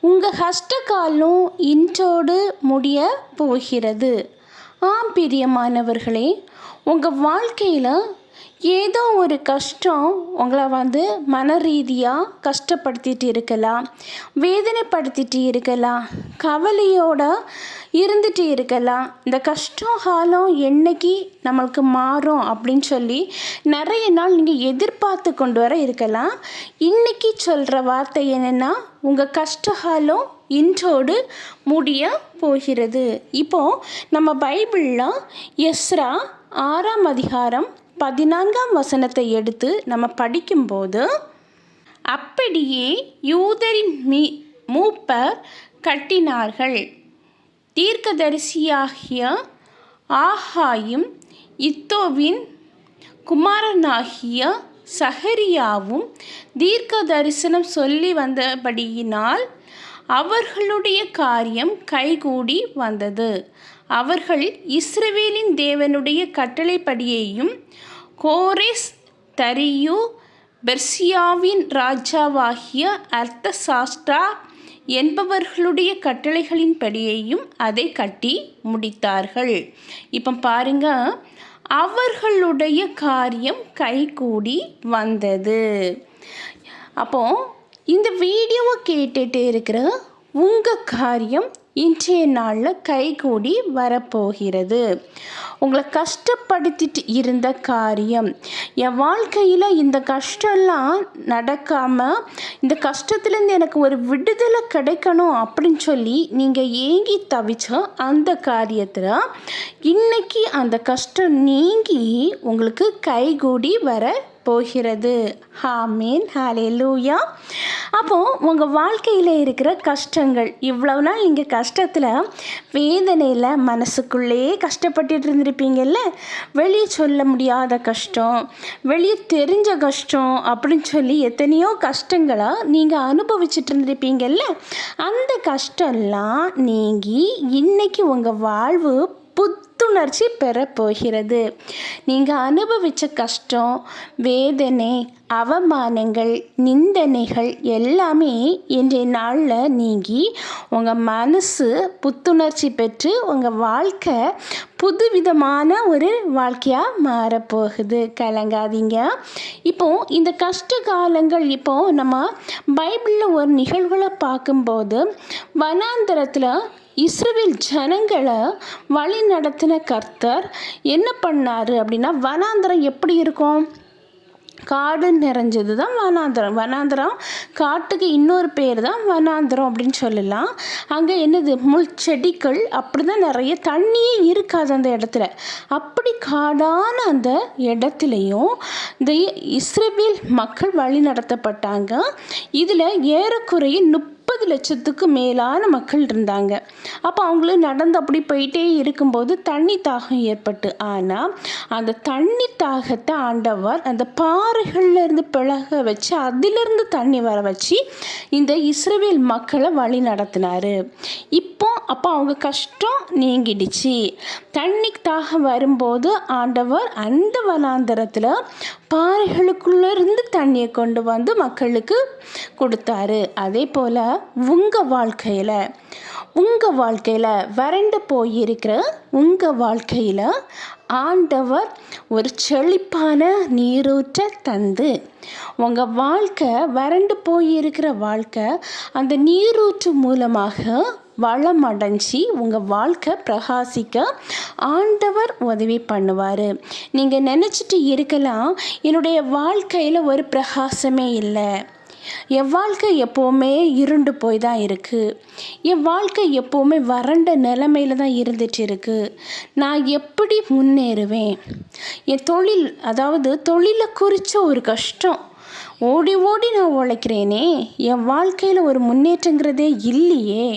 உங்கள் கஷ்டகாலம் இன்றோடு முடிய போகிறது. ஆம் பிரியமானவர்களே உங்கள் வாழ்க்கையில் ஏதோ ஒரு கஷ்டம் உங்களை வந்து மன ரீதியாக கஷ்டப்படுத்திட்டு இருக்கலாம் வேதனைப்படுத்திட்டு இருக்கலாம் கவலையோட இருந்துட்டு இருக்கலாம். இந்த கஷ்டம் காலம் என்னைக்கு நம்மளுக்கு மாறும் அப்படின்னு சொல்லி நிறைய நாள் நீங்கள் எதிர்பார்த்து கொண்டு வர இருக்கலாம். இன்னைக்கு சொல்கிற வார்த்தை என்னென்னா உங்கள் கஷ்டகாலம் இன்றோடு முடிய போகிறது. இப்போது நம்ம பைபிளில் எஸ்ரா ஆறாம் அதிகாரம் பதினான்காம் வசனத்தை எடுத்து நம்ம படிக்கும்போது அப்படியே யூதரின் மீ மூப்பர் கட்டினார்கள். தீர்க்கதரிசியாகிய ஆஹாயும் இத்தோவின் குமாரனாகிய சஹரியாவும் தீர்க்க தரிசனம் சொல்லி வந்தபடியினால் அவர்களுடைய காரியம் கைகூடி வந்தது. அவர்கள் இஸ்ரவேலின் தேவனுடைய கட்டளைப்படியையும் கோரிஸ் தரியு பெர்சியாவின் ராஜாவாகிய அர்த்தசாஸ்ட்ரா என்பவர்களுடைய கட்டளைகளின்படியையும் அதை கட்டி முடித்தார்கள். இப்போ பாருங்க அவர்களுடைய காரியம் கைகூடி வந்தது. அப்போ இந்த வீடியோவை கேட்டுட்டு இருக்கிற உங்கள் காரியம் இன்றைய நாளில் கைகூடி வரப்போகிறது. உங்களை கஷ்டப்படுத்திட்டு இருந்த காரியம் என் வாழ்க்கையில் இந்த கஷ்டம்லாம் நடக்காமல் இந்த கஷ்டத்துலேருந்து எனக்கு ஒரு விடுதலை கிடைக்கணும் அப்படின்னு சொல்லி நீங்கள் ஏங்கி தவிச்ச அந்த காரியத்தில் இன்னைக்கு அந்த கஷ்டம் நீங்கி உங்களுக்கு கைகூடி வர போகிறது. ஹாமீன் ஹாலேலூயா அப்போது உங்கள் வாழ்க்கையில் இருக்கிற கஷ்டங்கள் இவ்வளவு நாள் நீங்கள் கஷ்டத்தில் வேதனையில் மனசுக்குள்ளேயே கஷ்டப்பட்டுட்டு இருந்திருப்பீங்கல்ல? வெளியே சொல்ல முடியாத கஷ்டம் வெளியே தெரிஞ்ச கஷ்டம் அப்படின்னு சொல்லி எத்தனையோ கஷ்டங்களை நீங்கள் அனுபவிச்சுட்டு இருந்திருப்பீங்கல்ல? அந்த கஷ்டம்லாம் நீங்கி இன்னைக்கு உங்கள் வாழ்வு புத்துணர்ச்சி பெறப்போகிறது நீங்கள் அனுபவித்த கஷ்டம் வேதனை அவமானங்கள் நிந்தனைகள் எல்லாமே இன்றைய நாளில் நீங்கி உங்கள் மனசு புத்துணர்ச்சி பெற்று உங்கள் வாழ்க்கை புதுவிதமான ஒரு வாழ்க்கையாக மாறப்போகுது கலங்காதீங்க. இப்போ இந்த கஷ்ட காலங்கள் இப்போ நம்ம பைபிளில் ஒரு நிகழ்வுகளை பார்க்கும்போது வனாந்தரத்தில் இஸ்ரேல் ஜனங்களை வழி நடத்தின கர்த்தர் என்ன பண்ணார் அப்படின்னா வனாந்தரம் எப்படி இருக்கும்? காடு நிறைஞ்சது தான் வனாந்திரம். வனாந்திரம் காட்டுக்கு இன்னொரு பேர் தான் வனாந்தரம் அப்படின்னு சொல்லலாம். அங்கே என்னது? முள் செடிகள் அப்படி தான் நிறைய தண்ணியே இருக்காது அந்த இடத்துல. அப்படி காடான அந்த இடத்துலையும் இந்த இஸ்ரேல் மக்கள் வழி நடத்தப்பட்டாங்க. இதில் ஏறக்குறைய நுப் முப்பது லட்சத்துக்கு மேலான மக்கள் இருந்தாங்க. அப்போ அவங்களும் நடந்து அப்படி போயிட்டே இருக்கும்போது தண்ணி தாகம் ஏற்பட்டு. ஆனால் அந்த தண்ணி தாகத்தை ஆண்டவர் அந்த பாறைகளில் இருந்து பிளக வச்சு அதிலிருந்து தண்ணி வர வச்சு இந்த இஸ்ரேல் மக்களை வழி நடத்தினார். இப்போ அப்போ அவங்க கஷ்டம் நீங்கிடுச்சு. தண்ணி தாகம் வரும்போது ஆண்டவர் அந்த வனாந்தரத்தில் பாறைகளுக்குள்ளேருந்து தண்ணியை கொண்டு வந்து மக்களுக்கு கொடுத்தாரு. அதே போல் உங்கள் வாழ்க்கையில் உங்கள் வாழ்க்கையில் வறண்டு போயிருக்கிற உங்கள் வாழ்க்கையில் ஆண்டவர் ஒரு செழிப்பான நீரூற்ற தந்து உங்கள் வாழ்க்கை வறண்டு போயிருக்கிற வாழ்க்கை அந்த நீரூற்று மூலமாக வளம் அடைஞ்சி உங்கள் வாழ்க்கை பிரகாசிக்க ஆண்டவர் உதவி பண்ணுவார். நீங்கள் நினச்சிட்டு இருக்கலாம் என்னுடைய வாழ்க்கையில் ஒரு பிரகாசமே இல்லை. என் வாழ்க்கை எப்போவுமே இருண்டு போய் தான் இருக்குது என் வாழ்க்கை எப்போவுமே வறண்ட நிலமையில தான் இருந்துட்டு இருக்குது நான் எப்படி முன்னேறுவேன்? என் தொழில் அதாவது தொழிலை குறித்த ஒரு கஷ்டம். ஓடி ஓடி நான் உழைக்கிறேனே என் வாழ்க்கையில் ஒரு முன்னேற்றங்கிறதே இல்லையே.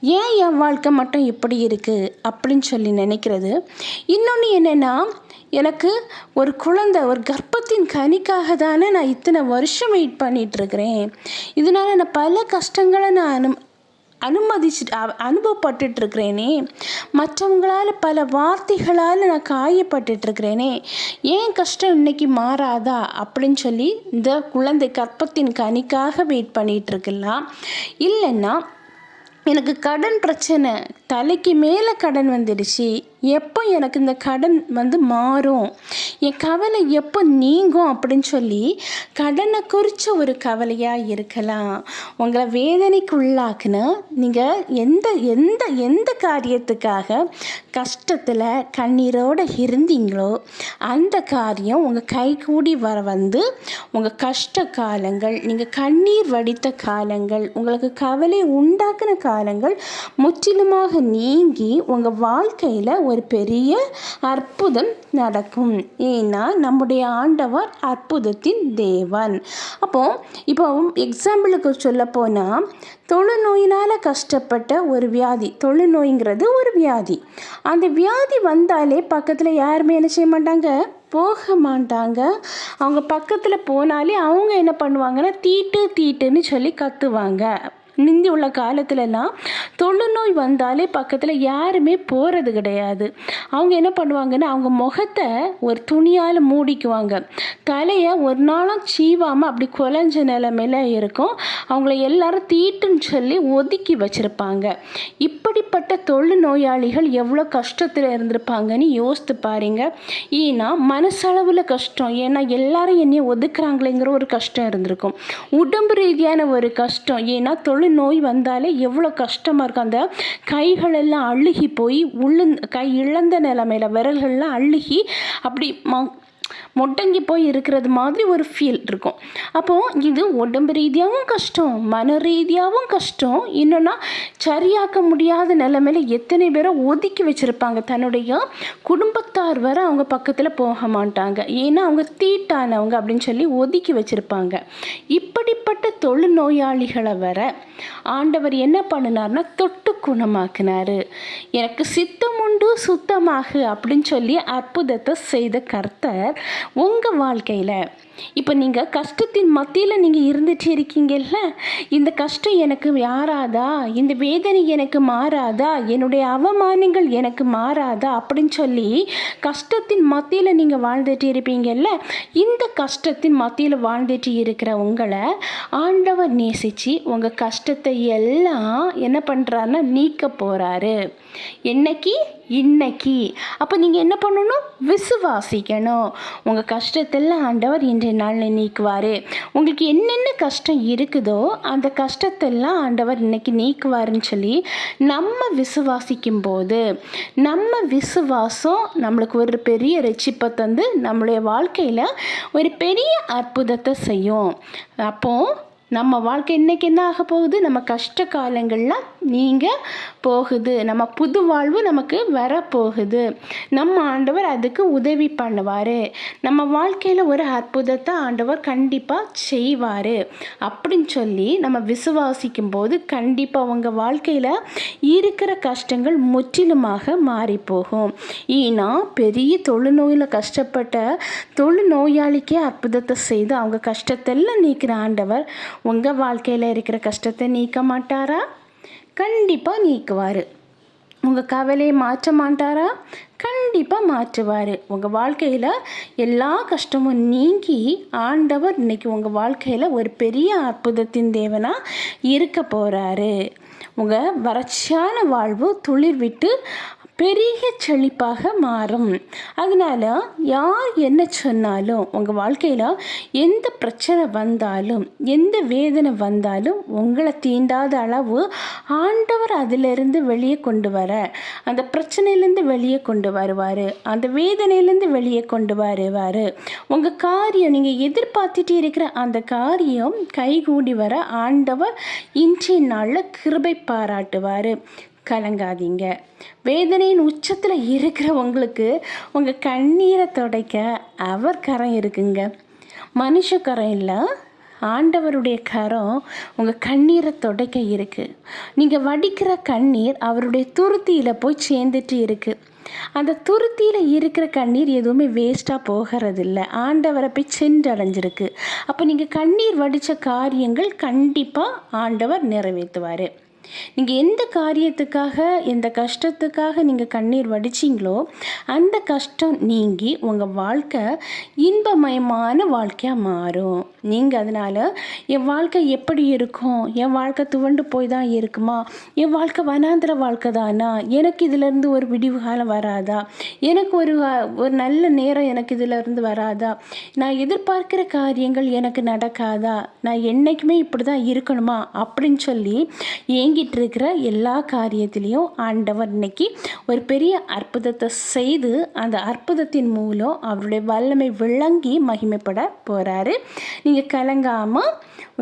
ஏன் என் வாழ்க்கை மட்டும் இப்படி இருக்குது அப்படின்னு சொல்லி நினைக்கிறது? இன்னொன்று என்னென்னா எனக்கு ஒரு குழந்தை ஒரு கர்ப்பத்தின் கனிக்காக தானே நான் இத்தனை வருஷம் வெயிட் பண்ணிகிட்ருக்கிறேன் இதனால் நான் பல கஷ்டங்களை நான் அனு அனுமதிச்சு அனுபவப்பட்டுட்ருக்கிறேனே மற்றவங்களால் பல வார்த்தைகளால் நான் காயப்பட்டுட்ருக்கிறேனே ஏன் கஷ்டம் இன்னைக்கு மாறாதா? அப்படின்னு சொல்லி இந்த குழந்தை கற்பத்தின் கனிக்காக வெயிட் பண்ணிகிட்ருக்கலாம் இல்லைன்னா எனக்கு கடன் பிரச்சனை. தலைக்கு மேலே கடன் வந்துடுச்சு. எப்போ எனக்கு இந்த கடன் வந்து மாறும்? என் கவலை எப்போ நீங்கும் அப்படின்னு சொல்லி கடனை குறித்த ஒரு கவலையாக இருக்கலாம். உங்களை வேதனைக்கு உள்ளாக்குன்னு நீங்கள் எந்த எந்த எந்த காரியத்துக்காக கஷ்டத்தில் கண்ணீரோடு இருந்தீங்களோ அந்த காரியம் உங்கள் கை கூடி வர வந்து உங்கள் கஷ்ட காலங்கள் நீங்கள் கண்ணீர் வடித்த காலங்கள் உங்களுக்கு கவலை உண்டாக்குன காலங்கள் முற்றிலுமாக நீங்கி உங்கள் வாழ்க்கையில் ஒரு ஒரு பெரிய அற்புதம் நடக்கும். ஏன்னா நம்முடைய ஆண்டவர் அற்புதத்தின் தேவன். அப்போது இப்போ எக்ஸாம்பிளுக்கு சொல்ல போனால் தொழுநோயினால் கஷ்டப்பட்ட ஒரு வியாதி. தொழுநோய்ங்கிறது ஒரு வியாதி. அந்த வியாதி வந்தாலே பக்கத்தில் யாருமே என்ன செய்ய மாட்டாங்க? போக மாட்டாங்க. அவங்க பக்கத்தில் போனாலே அவங்க என்ன பண்ணுவாங்கன்னா தீட்டு தீட்டுன்னு சொல்லி கத்துவாங்க. முந்தி உள்ள காலத்துலலாம் தொழுநோய் வந்தாலே பக்கத்தில் யாருமே போகிறது கிடையாது. அவங்க என்ன பண்ணுவாங்கன்னா அவங்க முகத்தை ஒரு துணியால் மூடிக்குவாங்க. தலையை ஒரு நாளும் சீவாமல் அப்படி குலைஞ்ச நிலமையில இருக்கும். அவங்கள எல்லாரும் தீட்டுன்னு சொல்லி ஒதுக்கி வச்சுருப்பாங்க. இப்படிப்பட்ட தொழு நோயாளிகள் எவ்வளோ கஷ்டத்தில் இருந்திருப்பாங்கன்னு யோசித்து பாருங்க. ஏன்னா மனசளவில் கஷ்டம். ஏன்னா எல்லாரும் என்னையை ஒதுக்குறாங்களேங்கிற ஒரு கஷ்டம் இருந்திருக்கும். உடம்பு ரீதியான ஒரு கஷ்டம். ஏன்னா தொழு நோய் வந்தாலே எவ்வளோ கஷ்டமாக இருக்கும். அந்த கைகளெல்லாம் அழுகி போய் உள்ள கை இழந்த நிலமையில விரல்கள்லாம் அழுகி அப்படி ம மொட்டங்கி போய் இருக்கிறது மாதிரி ஒரு ஃபீல் இருக்கும். அப்போது இது உடம்பு ரீதியாகவும் கஷ்டம் மன ரீதியாகவும் கஷ்டம். இன்னொன்னா சரியாக்க முடியாத நிலைமையில எத்தனை பேரை ஒதுக்கி வச்சுருப்பாங்க. தன்னுடைய குடும்பத்தார் வர அவங்க பக்கத்தில் போக மாட்டாங்க. ஏன்னா அவங்க தீட்டானவங்க அப்படின்னு சொல்லி ஒதுக்கி வச்சுருப்பாங்க. இப்படிப்பட்ட தொழுநோயாளிகளை வர ஆண்டவர் என்ன பண்ணினார்னா தொட்டு குணமாக்குனாரு. எனக்கு சித்தம் உண்டு சுத்தமாகு அப்படின்னு சொல்லி அற்புதத்தை செய்த கர்த்தர் உங்கள் வாழ்க்கையில் இப்போ நீங்கள் கஷ்டத்தின் மத்தியில் நீங்கள் இருந்துட்டு இருக்கீங்கல்ல? இந்த கஷ்டம் எனக்கு யாராதா இந்த வேதனை எனக்கு மாறாதா? என்னுடைய அவமானங்கள் எனக்கு மாறாதா? அப்படின்னு சொல்லி கஷ்டத்தின் மத்தியில் நீங்கள் வாழ்ந்துட்டு இருப்பீங்கல்ல? இந்த கஷ்டத்தின் மத்தியில் வாழ்ந்துட்டு இருக்கிற உங்களை ஆண்டவர் நேசித்து உங்கள் கஷ்டத்தை எல்லாம் என்ன பண்ணுறாருன்னா நீக்க போகிறாரு என்னைக்கு? இன்னைக்கு. அப்போ நீங்கள் என்ன பண்ணணும்? விசுவாசிக்கணும். உங்கள் கஷ்டத்தெல்லாம் ஆண்டவர் இன்றைய நாளில் நீக்குவார். உங்களுக்கு என்னென்ன கஷ்டம் இருக்குதோ அந்த கஷ்டத்தெல்லாம் ஆண்டவர் இன்னைக்கு நீக்குவாருன்னு சொல்லி நம்ம விசுவாசிக்கும் போது நம்ம விசுவாசம் நம்மளுக்கு ஒரு பெரிய ரட்சிப்பை தந்து நம்மளுடைய வாழ்க்கையில் ஒரு பெரிய அற்புதத்தை செய்யும். அப்போது நம்ம வாழ்க்கை இன்றைக்கி என்ன ஆக போகுது? நம்ம கஷ்ட காலங்கள்லாம் நீங்கள் போகுது. நம்ம புது வாழ்வு நமக்கு வரப்போகுது. நம்ம ஆண்டவர் அதுக்கு உதவி பண்ணுவார். நம்ம வாழ்க்கையில் ஒரு அற்புதத்தை ஆண்டவர் கண்டிப்பாக செய்வார். அப்படின்னு சொல்லி நம்ம விசுவாசிக்கும் போது கண்டிப்பாக உங்கள் வாழ்க்கையில் இருக்கிற கஷ்டங்கள் முற்றிலுமாக மாறி போகும் ஏன்னா பெரிய தொழுநோயில் கஷ்டப்பட்ட தொழுநோயாளிக்கே அற்புதத்தை செய்து அவங்க கஷ்டத்தெல்லாம் நீக்கிற ஆண்டவர் உங்கள் வாழ்க்கையில் இருக்கிற கஷ்டத்தை நீக்க மாட்டாரா? கண்டிப்பாக நீக்குவார். உங்கள் கவலையை மாற்ற மாட்டாரா? கண்டிப்பாக மாற்றுவார். உங்கள் வாழ்க்கையில் எல்லா கஷ்டமும் நீங்கி ஆண்டவர் இன்றைக்கி உங்கள் வாழ்க்கையில் ஒரு பெரிய அற்புதத்தின் தேவனாக இருக்க போகிறாரு உங்கள் வறட்சியான வாழ்வு துளிர் விட்டு பெரிய செழிப்பாக மாறும். அதனால் யார் என்ன சொன்னாலும் உங்கள் வாழ்க்கையில் எந்த பிரச்சனை வந்தாலும் எந்த வேதனை வந்தாலும் உங்களை தீண்டாத அளவு ஆண்டவர் அதிலிருந்து வெளியே கொண்டு வர அந்த பிரச்சனையிலேருந்து வெளியே கொண்டு வருவார். அந்த வேதனையிலேருந்து வெளியே கொண்டு வருவார். உங்கள் காரியம் நீங்கள் எதிர்பார்த்துட்டே இருக்கிற அந்த காரியம் கைகூடி வர ஆண்டவர் இன்றைய நாளில் கிருபை பாராட்டுவார். கலங்காதீங்க. வேதனையின் உச்சத்தில் இருக்கிறவங்களுக்கு உங்கள் கண்ணீரை துடைக்க அவர் கரம் இருக்குங்க. மனுஷ கரம் இல்லை ஆண்டவருடைய கரம் உங்கள் கண்ணீரை துடைக்க இருக்குது நீங்கள் வடிக்கிற கண்ணீர் அவருடைய துருத்தியில் போய் சேர்ந்துட்டு இருக்குது அந்த துருத்தியில் இருக்கிற கண்ணீர் எதுவுமே வேஸ்ட்டாக போகிறதில்ல. ஆண்டவரை போய் சென்றடைஞ்சிருக்கு. அப்போ நீங்கள் கண்ணீர் வடித்த காரியங்கள் கண்டிப்பாக ஆண்டவர் நிறைவேற்றுவார். நீங்கள் எந்த காரியத்துக்காக எந்த கஷ்டத்துக்காக நீங்கள் கண்ணீர் வடிச்சிங்களோ அந்த கஷ்டம் நீங்கி உங்கள் வாழ்க்கை இன்பமயமான வாழ்க்கையாக மாறும். நீங்கள் அதனால் என் வாழ்க்கை எப்படி இருக்கும்? என் வாழ்க்கை துவண்டு போய் தான் இருக்குமா? என் வாழ்க்கை வனாந்திர வாழ்க்கை தானா? எனக்கு இதிலேருந்து ஒரு விடிவு காலம் வராதா? எனக்கு ஒரு ஒரு நல்ல நேரம் எனக்கு இதிலேருந்து வராதா? நான் எதிர்பார்க்கிற காரியங்கள் எனக்கு நடக்காதா? நான் என்றைக்குமே இப்படி தான் இருக்கணுமா? அப்படின்னு சொல்லி இயங்கிட்டு இருக்கிற எல்லா காரியத்திலையும் ஆண்டவர் இன்னைக்கு ஒரு பெரிய அற்புதத்தை செய்து அந்த அற்புதத்தின் மூலம் அவருடைய வல்லமை விளங்கி மகிமைப்பட போகிறாரு நீங்கள் கலங்காமல்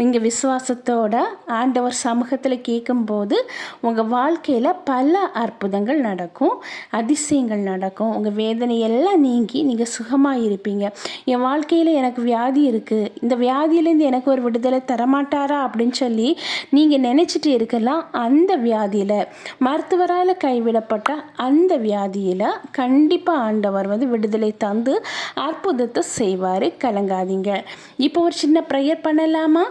இங்கே விசுவாசத்தோட ஆண்டவர் சமூகத்தில் கேட்கும்போது உங்கள் வாழ்க்கையில் பல அற்புதங்கள் நடக்கும் அதிசயங்கள் நடக்கும். உங்கள் வேதனை எல்லாம் நீங்கி நீங்கள் சுகமாக இருப்பீங்க என் வாழ்க்கையில் எனக்கு வியாதி இருக்குது இந்த வியாதியிலேருந்து எனக்கு ஒரு விடுதலை தரமாட்டாரா அப்படின்னு சொல்லி நீங்கள் நினச்சிட்டு இருக்கலாம். அந்த வியாதியில் மருத்துவரால் கைவிடப்பட்ட அந்த வியாதியில் கண்டிப்பாக ஆண்டவர் வந்து விடுதலை தந்து அற்புதத்தை செய்வார். கலங்காதீங்க. இப்போ ஒரு சின்ன ப்ரேயர் பண்ணலாமா?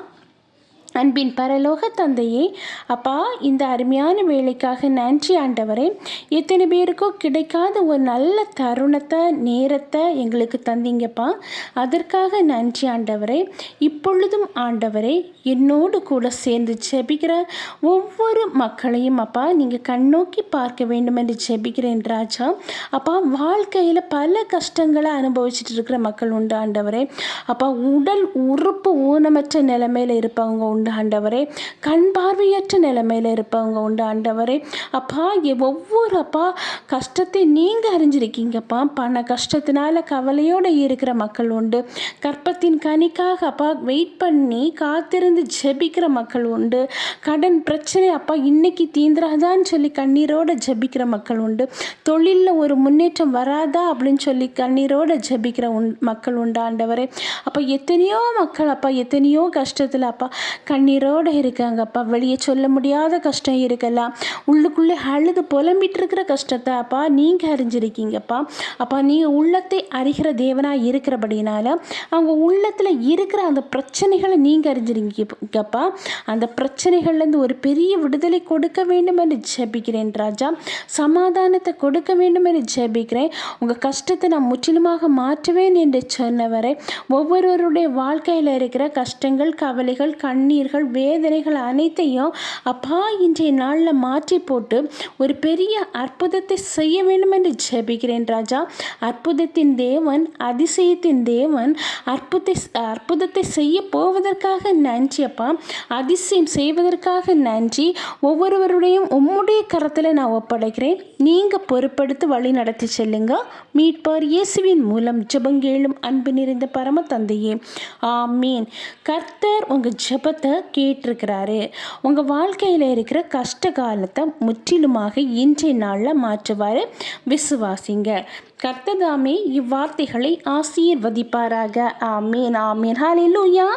அன்பின் பரலோக தந்தையே அப்பா இந்த அருமையான வேலைக்காக நன்றி ஆண்டவரே. எத்தனை பேருக்கோ கிடைக்காத ஒரு நல்ல தருணத்தை நேரத்தை எங்களுக்கு தந்தீங்கப்பா. அதற்காக நன்றி ஆண்டவரே. இப்பொழுதும் ஆண்டவரே என்னோடு கூட சேர்ந்து ஜெபிக்கிற ஒவ்வொரு மக்களையும் அப்பா நீங்கள் கண்ணோக்கி பார்க்க வேண்டும் என்று ஜெபிக்கிறேன் ராஜா. அப்பா வாழ்க்கையில் பல கஷ்டங்களை அனுபவிச்சுட்டு இருக்கிற மக்கள் உண்டு ஆண்டவரே. அப்பா உடல் உறுப்பு ஊனமற்ற நிலைமையில் இருப்பவங்க உண்டு ஆண்டவரே. கண் பார்வையற்ற நிலைமையில் இருப்பவங்க உண்டு ஆண்டவரே. அப்பா ஒவ்வொரு அப்பா கஷ்டத்தை நீங்கள் அறிஞ்சிருக்கீங்கப்பா. பண கஷ்டத்தினால கவலையோடு இருக்கிற மக்கள் உண்டு. கற்பத்தின் கனிக்காக அப்பா வெயிட் பண்ணி காத்திருந்து ஜெபிக்கிற மக்கள் உண்டு. கடன் பிரச்சனை அப்பா இன்னைக்கு தீந்துராதான்னு சொல்லி கண்ணீரோட ஜெபிக்கிற மக்கள் உண்டு. தொழிலில் ஒரு முன்னேற்றம் வராதா அப்படின்னு சொல்லி கண்ணீரோடு ஜெபிக்கிற உன் மக்கள் உண்டு ஆண்டவரே. அப்போ எத்தனையோ மக்கள் அப்பா எத்தனையோ கஷ்டத்தில் அப்பா கண்ணீரோடு இருக்காங்கப்பா வெளியே சொல்ல முடியாத கஷ்டம் இருக்கலாம். உள்ளுக்குள்ளே அழுது புலம்பிட்டு இருக்கிற கஷ்டத்தை அப்பா நீங்கள் அறிஞ்சிருக்கீங்கப்பா அப்பா. நீங்கள் உள்ளத்தை அறிகிற தேவனாக இருக்கிறபடினால அவங்க உள்ளத்தில் இருக்கிற அந்த பிரச்சனைகளை நீங்கள் அறிஞ்சிருக்கீங்க. அறிஞ்சிருக்கீங்கப்பா அந்த பிரச்சனைகள்லேருந்து ஒரு பெரிய விடுதலை கொடுக்க வேண்டும் என்று ஜெபிக்கிறேன் ராஜா. சமாதானத்தை கொடுக்க வேண்டும் என்று ஜெபிக்கிறேன். உங்கள் கஷ்டத்தை நான் முற்றிலுமாக மாற்றுவேன் என்று சொன்னவரை ஒவ்வொருவருடைய வாழ்க்கையில் இருக்கிற கஷ்டங்கள் கவலைகள் கண்ணீர்கள் வேதனைகள் அனைத்தையும் அப்பா இன்றைய நாளில் மாற்றி போட்டு ஒரு பெரிய அற்புதத்தை செய்ய வேண்டும் என்று ஜெபிக்கிறேன் ராஜா. அற்புதத்தின் தேவன் அதிசயத்தின் தேவன் அற்புதத்தை அற்புதத்தை செய்ய போவதற்காக நன்றி நன்றி அப்பா அதிசயம் செய்வதற்காக நன்றி. ஒவ்வொருவருடையும் உம்முடைய கரத்தில் நான் ஒப்படைக்கிறேன். நீங்கள் பொறுப்படுத்து வழி நடத்தி செல்லுங்க. மீட்பார் இயேசுவின் மூலம் ஜபங்கேளும் அன்பு நிறைந்த பரம தந்தையே. ஆமீன். கர்த்தர் உங்கள் ஜபத்தை கேட்டிருக்கிறாரு. உங்கள் வாழ்க்கையில் இருக்கிற கஷ்ட காலத்தை முற்றிலுமாக இன்றைய நாளில் மாற்றுவார். விசுவாசிங்க. கர்த்ததாமே இவ்வார்த்தைகளை ஆசீர்வதிப்பாராக. ஆமீன் ஆமீன். ஹாலே லூயா